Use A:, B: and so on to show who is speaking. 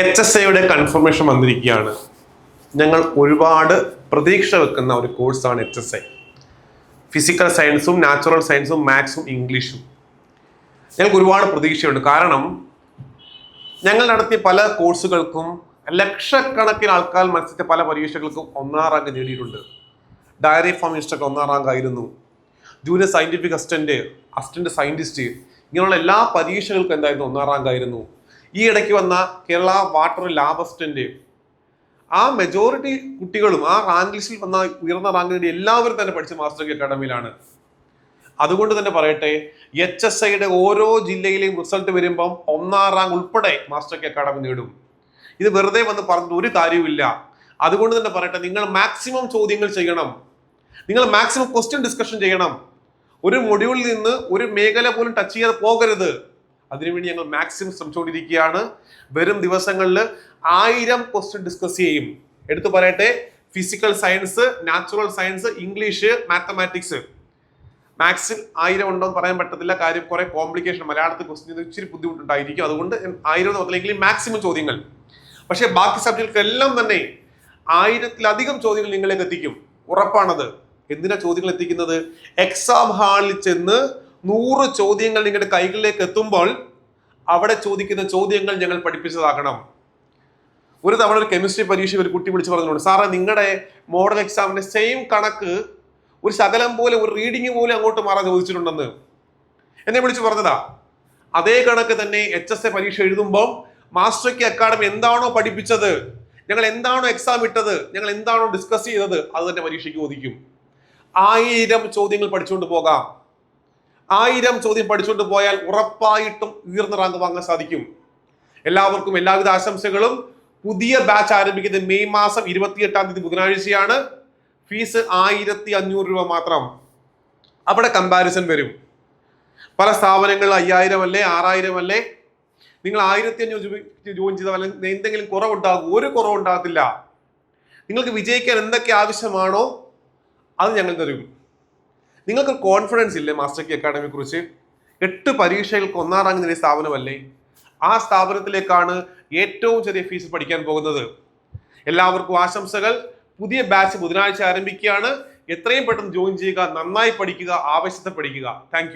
A: H S എയുടെ confirmation വന്നിരിക്കുകയാണ്. ഞങ്ങൾ ഒരുപാട് പ്രതീക്ഷ വെക്കുന്ന ഒരു കോഴ്സാണ് എച്ച് എസ് ഐ ഫിസിക്കൽ സയൻസും നാച്ചുറൽ സയൻസും മാത്സും ഇംഗ്ലീഷും ഞങ്ങൾക്ക് ഒരുപാട് പ്രതീക്ഷയുണ്ട്. കാരണം ഞങ്ങൾ നടത്തിയ പല കോഴ്സുകൾക്കും ലക്ഷക്കണക്കിന് ആൾക്കാർ മത്സരിച്ച പല പരീക്ഷകൾക്കും ഒന്നാം റാങ്ക് നേടിയിട്ടുണ്ട്. ഡയറി ഫാമിസ്റ്റൊക്കെ ഒന്നാം റാങ്ക് ആയിരുന്നു. Junior scientific assistant assistant scientist ഇങ്ങനെയുള്ള എല്ലാ പരീക്ഷകൾക്കും എന്തായിരുന്നു? ഒന്നാം റാങ്ക് ആയിരുന്നു. ഈ ഇടയ്ക്ക് വന്ന കേരള വാട്ടർ ലാബ് അസിസ്റ്റന്റ് ആ മെജോറിറ്റി കുട്ടികളും ആ റാങ്ക് ലിസ്റ്റിൽ വന്ന ഉയർന്ന റാങ്ക് നേടി എല്ലാവരും തന്നെ പഠിച്ച മാസ്റ്റർ അക്കാഡമിയിലാണ് അതുകൊണ്ട് തന്നെ പറയട്ടെ എച്ച് എസ് ഐയുടെ ഓരോ ജില്ലയിലെയും റിസൾട്ട് വരുമ്പം ഒന്നാം റാങ്ക് ഉൾപ്പെടെ മാസ്റ്റർ കെ അക്കാഡമി നേടും. ഇത് വെറുതെ വന്ന് പറഞ്ഞിട്ട് ഒരു കാര്യവുമില്ല. അതുകൊണ്ട് തന്നെ പറയട്ടെ നിങ്ങൾ മാക്സിമം ചോദ്യങ്ങൾ ചെയ്യണം. നിങ്ങൾ മാക്സിമം ക്വസ്റ്റ്യൻ ഡിസ്കഷൻ ചെയ്യണം. ഒരു മൊഡ്യൂളിൽ നിന്ന് ഒരു മേഖല പോലും ടച്ച് ചെയ്യാതെ പോകരുത്. അതിനുവേണ്ടി ഞങ്ങൾ മാക്സിമം ശ്രമിച്ചുകൊണ്ടിരിക്കുകയാണ്. വരും ദിവസങ്ങളിൽ ആയിരം ക്വസ്റ്റ്യൻ ഡിസ്കസ് ചെയ്യും. എടുത്തു പറയട്ടെ physical science natural science English mathematics മാത്സിൽ ആയിരം ഉണ്ടോ എന്ന് പറയാൻ പറ്റത്തില്ല. കാര്യം കുറെ കോംപ്ലിക്കേഷൻ മലയാളത്തിൽ ക്വസ്റ്റ്യൻ ഇച്ചിരി ബുദ്ധിമുട്ടുണ്ടായിരിക്കും. അതുകൊണ്ട് ആയിരം നോക്കില്ലെങ്കിൽ മാക്സിമം ചോദ്യങ്ങൾ. പക്ഷേ ബാക്കി സബ്ജക്റ്റുകൾക്ക് എല്ലാം തന്നെ ആയിരത്തിലധികം ചോദ്യങ്ങൾ നിങ്ങളിലേക്ക് എത്തിക്കും. ഉറപ്പാണത്. എന്തിനാ ചോദ്യങ്ങൾ എത്തിക്കുന്നത്? എക്സാം ഹാളിൽ ചെന്ന് നൂറ് ചോദ്യങ്ങൾ നിങ്ങളുടെ കൈകളിലേക്ക് എത്തുമ്പോൾ അവിടെ ചോദിക്കുന്ന ചോദ്യങ്ങൾ ഞങ്ങൾ പഠിപ്പിച്ചതാകണം. ഒരു തവണ ഒരു കെമിസ്ട്രി പരീക്ഷ ഒരു കുട്ടി വിളിച്ച് പറഞ്ഞിട്ടുണ്ട് സാറേ നിങ്ങളുടെ മോഡൽ എക്സാമിന്റെ സെയിം കണക്ക് ഒരു ശകലം പോലെ ഒരു റീഡിങ് പോലെ അങ്ങോട്ട് മാറാൻ ചോദിച്ചിട്ടുണ്ടെന്ന്. എന്നെ വിളിച്ച് പറഞ്ഞതാ. അതേ കണക്ക് തന്നെ എച്ച് എസ് എ പരീക്ഷ എഴുതുമ്പോൾ മാസ്റ്റർ കെ അക്കാഡമി എന്താണോ പഠിപ്പിച്ചത് ഞങ്ങൾ എന്താണോ എക്സാം ഇട്ടത് ഞങ്ങൾ എന്താണോ ഡിസ്കസ് ചെയ്തത് അത് തന്നെ പരീക്ഷയ്ക്ക് ചോദിക്കും. ആയിരം ചോദ്യങ്ങൾ പഠിച്ചുകൊണ്ട് പോകാം. ആയിരം ചോദ്യം പഠിച്ചുകൊണ്ട് പോയാൽ ഉറപ്പായിട്ടും ഉയർന്ന റാങ്ക് വാങ്ങാൻ സാധിക്കും. എല്ലാവർക്കും എല്ലാവിധ ആശംസകളും. പുതിയ ബാച്ച് ആരംഭിക്കുന്നത് മെയ് മാസം ഇരുപത്തിയെട്ടാം തീയതി ബുധനാഴ്ചയാണ്. ഫീസ് ആയിരത്തി അഞ്ഞൂറ് രൂപ മാത്രം. അവിടെ കമ്പാരിസൺ വരും. പല സ്ഥാപനങ്ങളിൽ അയ്യായിരം അല്ലേ ആറായിരം അല്ലേ? നിങ്ങൾ ആയിരത്തി അഞ്ഞൂറ് രൂപ ജോയിൻ ചെയ്താൽ അല്ലെങ്കിൽ എന്തെങ്കിലും കുറവുണ്ടാകും. ഒരു കുറവുണ്ടാകത്തില്ല നിങ്ങൾക്ക് വിജയിക്കാൻ എന്തൊക്കെ ആവശ്യമാണോ അത് ഞങ്ങൾ തരും. നിങ്ങൾക്ക് കോൺഫിഡൻസ് ഇല്ലേ മാസ്റ്റർ കി അക്കാഡമിയെ കുറിച്ച്? എട്ട് പരീക്ഷകൾക്ക് ഒന്നാം റാങ്ക് നേടിയ സ്ഥാപനമല്ലേ? ആ സ്ഥാപനത്തിലേക്കാണ് ഏറ്റവും ചെറിയ ഫീസ് പഠിക്കാൻ പോകുന്നത്. എല്ലാവർക്കും ആശംസകൾ. പുതിയ ബാച്ച് ബുധനാഴ്ച ആരംഭിക്കുകയാണ്. എത്രയും പെട്ടെന്ന് ജോയിൻ ചെയ്യുക നന്നായി പഠിക്കുക ആവശ്യത്തെ പഠിക്കുക. താങ്ക്